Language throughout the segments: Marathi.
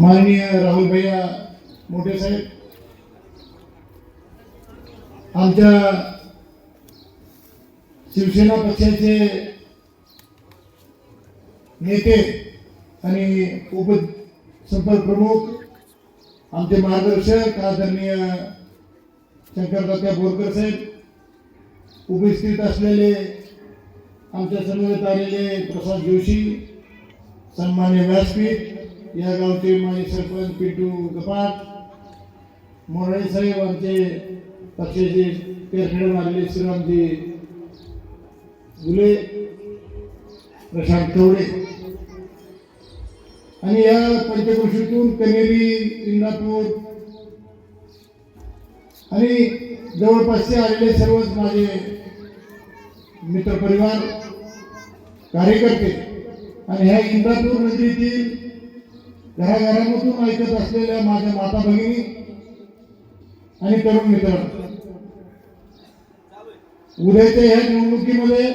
माननीय राहुल भैया मोठे साहेब आमच्या शिवसेना पक्षाचे नेते आणि उपसंपर्क प्रमुख आमचे मार्गदर्शक आदरणीय शंकरदात्या बोरकर साहेब उपस्थित असलेले आमच्या समवेत आलेले प्रसाद जोशी सन्मान्य व्यासपीठ या गावचे माजी सरपंच पिंटू कपाट मोराळे साहेब आमचे पक्षाचे तेरखेड मारले श्रीरामजी गुले प्रशांत कवडे आणि या पंचक्रोशीतून कनेरी इंदापूर आणि जवळपासचे आलेले सर्वच माझे मित्रपरिवार कार्यकर्ते आणि ह्या इंदापूर नदीतील घराघरामधून ऐकत असलेल्या माझ्या माता भगिनी आणि तरुण मित्र. उद्याच्या ह्या निवडणुकीमध्ये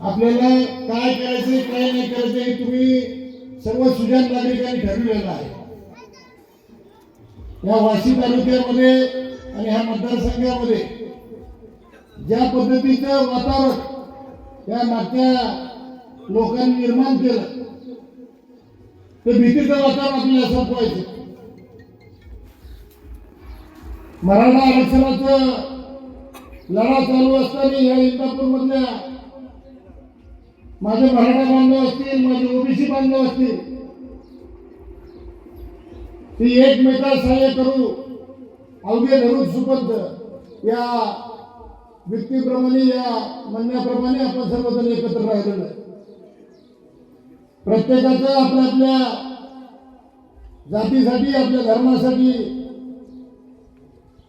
आपल्याला काय करायचं काय नाही करायचं हे तुम्ही सर्व सुजान नागरिकांनी ठरविलेलं आहे. या वाशी तालुक्यामध्ये आणि ह्या मतदारसंघामध्ये ज्या पद्धतीचं वातावरण या मागच्या लोकांनी निर्माण केलं ते भीतीचं वातावरण आपल्याला संपवायचं. मराठा आरक्षणाचं लढा चालू असताना या इंदापूर मधल्या माझे मराठा बांधव असतील माझे ओबीसी बांधव असतील ती एकमेकाला सहाय्य करू अवघे धरून सुपंत या व्यक्तीप्रमाणे या म्हणण्याप्रमाणे आपण सर्वजण एकत्र राहिलेलं आहे. प्रत्येकाचं आपल्या आपल्या जातीसाठी आपल्या धर्मासाठी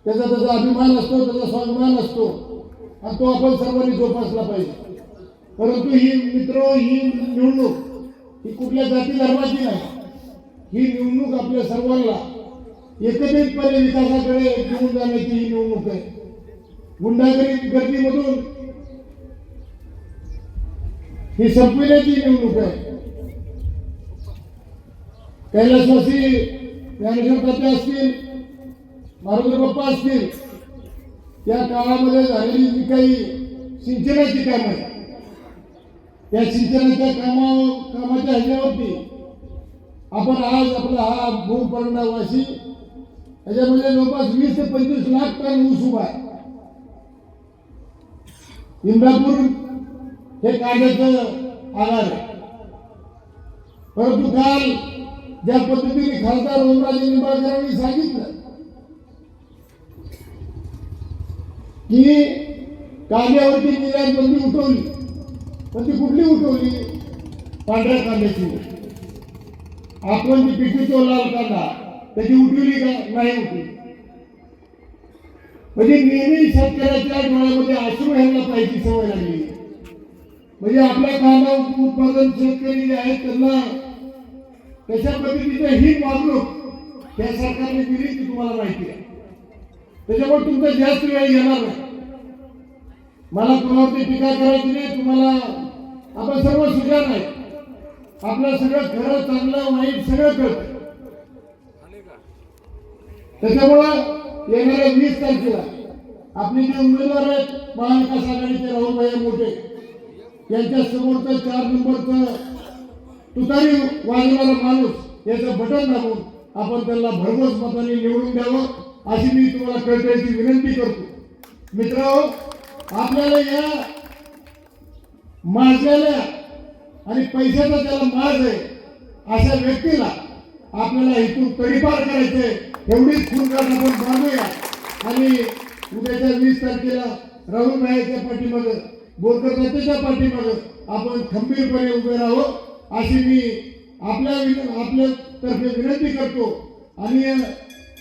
त्याचा त्याचा अभिमान असतो त्याचा स्वाभिमान असतो. आणि तो आपण सर्वांनी जोपासला पाहिजे. परंतु ही मित्र ही निवडणूक ही कुठल्या जाती धर्माची नाही. ही निवडणूक आपल्या सर्वांना एकत्रितपणे विकासाकडे घेऊन जाण्याची ही निवडणूक आहे. गुंडागरी गर्दीमधून ही संपविण्याची निवडणूक आहे. कैलासवासी ज्ञानेश्वर तात्या असतील मारुती बाप्पा असतील त्या काळामध्ये झालेली जी काही सिंचनाची कामं आहे त्या सिंचनाच्या कामा कामाच्या ह्याच्यावरती आपण आज आपला हा भूम परंडावासी त्याच्यामध्ये जवळपास वीस ते पंचवीस लाख टन ऊस उभा आहे. इंदापूर हे काढण्याचं आधार आहे. परंतु काल ज्या पद्धतीने खासदार ओमराजे निंबाळकरांनी सांगितलं की कांद्यावरती निर्यात बंदी उठवली पण ती कुठली उठवली? पांढऱ्या कांद्याची. आपण जी पिशवीतो लाल कांदा त्याची उठवली का? नाही उठली म्हणजे नेहमी शेतकऱ्याच्या डोळ्यामध्ये आश्रू ह्यांना पाहिजे सवय लागली. म्हणजे आपल्या कांदा उत्पादन शेतकरी जे आहेत त्यांना कशा पद्धतीचं ही वागणूक त्या सरकारने दिली ती तुम्हाला माहिती आहे. त्याच्यामुळे तुमचा जास्त वेळ येणार नाही. मला कोणावरती टीका करायची नाही तुम्हाला आपण सर्व सुजा नाही आपलं सगळं खरं चांगलं वाईट सगळं करत त्याच्यामुळं येणाऱ्या वीस तारखेला आपले जे उमेदवार आहेत महाविकास आघाडीचे राहुल भाई मोठे यांच्या समोरचं चार नंबरचं तुतारी वाजवणारा माणूस याचं बटन दाबून आपण त्यांना भरघोस मताने निवडून द्यावं अशी मी तुम्हाला कळकळीची विनंती करतो. मित्र आपल्याला या माजलेल्या आणि पैशाचा त्याला माज आहे अशा व्यक्तीला आपल्याला इथून तडीपार करायचंय एवढीच खुरकाट आपण बांधूया आणि उद्याच्या वीस तारखेला राहुल भाईच्या पाठीमागं बोरकर तात्याच्या पाठीमागं आपण खंबीरपणे उभे राहू अशी मी आपल्या आपल्या तर्फे विनंती करतो. आणि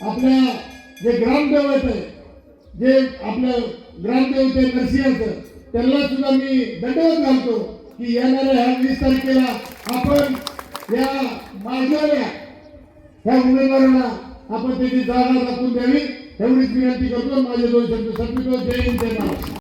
आपल्या जे ग्रामदैवत आहे जे आपलं ग्रामदेवते नरसिंहाचं त्यांना सुद्धा मी दंडवत घालतो की येणाऱ्या ह्या वीस तारखेला आपण या मागणाऱ्या ह्या उमेदवारांना आपण त्याची जागा दाखवून द्यावी एवढीच विनंती करतो. माझे दोन शब्द संपितो जय हिंद जय महाराष्ट्र.